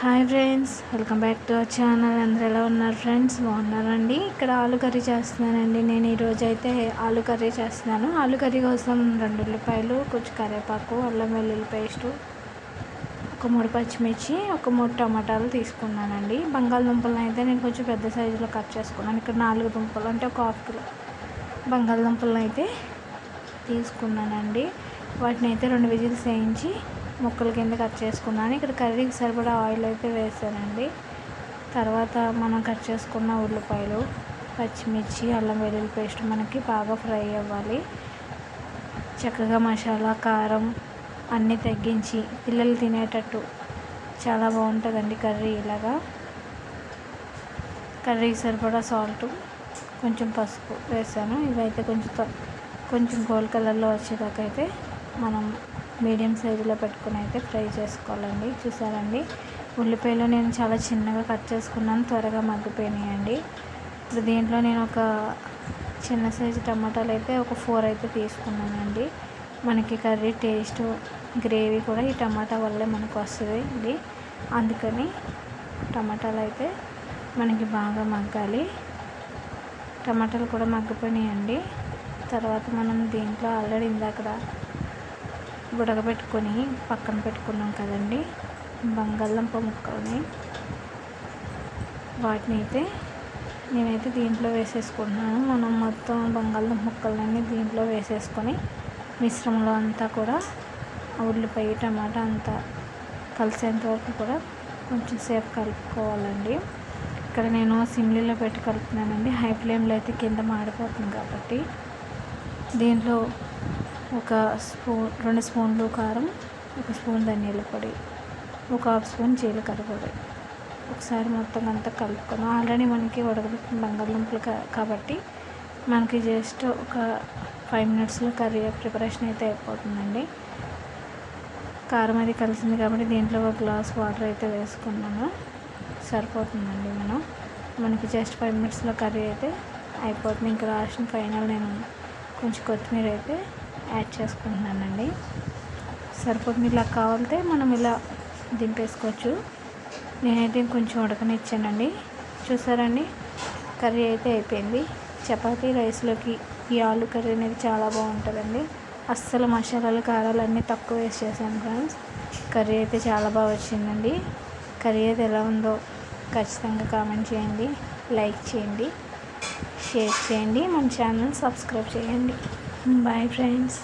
Hi friends welcome back to our channel. అందరూ ఎలా ఉన్నారు ఫ్రెండ్స్? బాగున్నారండి? ఇక్కడ ఆలు కర్రీ చేస్తున్నానండి. నేను ఈరోజు అయితే ఆలు కర్రీ చేస్తున్నాను. ఆలు కర్రీ కోసం రెండు ఉల్లిపాయలు కొంచెం కరివేపాకు అల్లం వెల్లుల్లి పేస్టు ఒక మూడు పచ్చిమిర్చి ఒక మూడు టమాటాలు తీసుకున్నానండి. బంగాళదుంపలను అయితే నేను కొంచెం పెద్ద సైజులో కట్ చేసుకున్నాను. ఇక్కడ నాలుగు దుంపలు అంటే ఒక హాఫ్ కిలో బంగాళదుంపలను అయితే తీసుకున్నానండి. వాటిని అయితే రెండు విజిల్స్ వేయించి ముక్కల కింద కట్ చేసుకున్నాను. ఇక్కడ కర్రీకి సరిపడా ఆయిల్ అయితే వేసానండి. తర్వాత మనం కట్ చేసుకున్న ఉల్లిపాయలు పచ్చిమిర్చి అల్లం వెల్లుల్లి పేస్ట్ మనకి బాగా ఫ్రై అవ్వాలి. చక్కగా మసాలా కారం అన్నీ తగ్గించి పిల్లలు తినేటట్టు చాలా బాగుంటుందండి కర్రీ ఇలాగా. కర్రీకి సరిపడా సాల్ట్ కొంచెం పసుపు వేసాను. ఇవైతే కొంచెం కొంచెం గోల్డ్ కలర్లో వచ్చేదాకైతే అయితే మనం మీడియం సైజులో పెట్టుకుని అయితే ఫ్రై చేసుకోవాలండి. చూసారండి? ఉల్లిపాయలు నేను చాలా చిన్నగా కట్ చేసుకున్నాను. త్వరగా మగ్గిపోయినాయండి. ఇప్పుడు దీంట్లో నేను ఒక చిన్న సైజు టమాటాలు అయితే ఒక ఫోర్ అయితే తీసుకున్నానండి. మనకి కర్రీ టేస్ట్ గ్రేవీ కూడా ఈ టమాటా వల్లే మనకు వస్తుంది. ఇది అందుకని టమాటాలు అయితే మనకి బాగా మగ్గాలి. టమాటాలు కూడా మగ్గిపోయినాయండి. తర్వాత మనం దీంట్లో ఆల్రెడీ ఇందాక ఉడకబెట్టుకొని పక్కన పెట్టుకున్నాం కదండి. బంగాళదుంప ముక్కల్ని వాటిని అయితే నేనైతే దీంట్లో వేసేసుకుంటున్నాను. మనం మొత్తం బంగాళదుంప ముక్కలన్నీ దీంట్లో వేసేసుకొని మిశ్రమంలో అంతా కూడా ఉల్లిపాయ టమాటా అంతా కలిసేంత వరకు కూడా కొంచెం సేపు కలుపుకోవాలండి. ఇక్కడ నేను సిమ్లీలో పెట్టి కలుపుతున్నానండి. హై ఫ్లేమ్లో అయితే కింద మాడిపోతుంది కాబట్టి దీంట్లో ఒక స్పూన్ రెండు స్పూన్లు కారం ఒక స్పూన్ ధనియాల పొడి ఒక హాఫ్ స్పూన్ జీలకర్ర పొడి. ఒకసారి మొత్తం అంతా కలుపుకొని ఆల్రెడీ మనకి ఉడకబెట్టిన బంగాళదుంపలు కాబట్టి మనకి జస్ట్ ఒక ఫైవ్ మినిట్స్లో కర్రీ ప్రిపరేషన్ అయితే అయిపోతుందండి. కారం అది కలిసింది కాబట్టి దీంట్లో ఒక గ్లాస్ వాటర్ అయితే వేసుకున్నాను. సరిపోతుందండి మనం. మనకి జస్ట్ ఫైవ్ మినిట్స్లో కర్రీ అయితే అయిపోతుంది. ఇంకా లాస్ట్ ఫైనల్ నేను కొంచెం కొత్తిమీర అయితే యాడ్ చేసుకుంటున్నానండి. సరిపోతుంది. ఇలా కావాలితే మనం ఇలా దింపేసుకోవచ్చు. నేనైతే కొంచెం ఉడకనిచ్చానండి. చూసారండి? కర్రీ అయితే అయిపోయింది. చపాతీ రైస్లోకి ఈ ఆలు కర్రీ అనేది చాలా బాగుంటుందండి. అస్సలు మసాలాలు కారాలు అన్నీ తక్కువ వేస్ట్ చేశాను ఫ్రెండ్స్. కర్రీ అయితే చాలా బాగా వచ్చిందండి. కర్రీ అయితే ఎలా ఉందో ఖచ్చితంగా కామెంట్ చేయండి. లైక్ చేయండి. షేర్ చేయండి. మన ఛానల్ సబ్స్క్రైబ్ చేయండి. Bye friends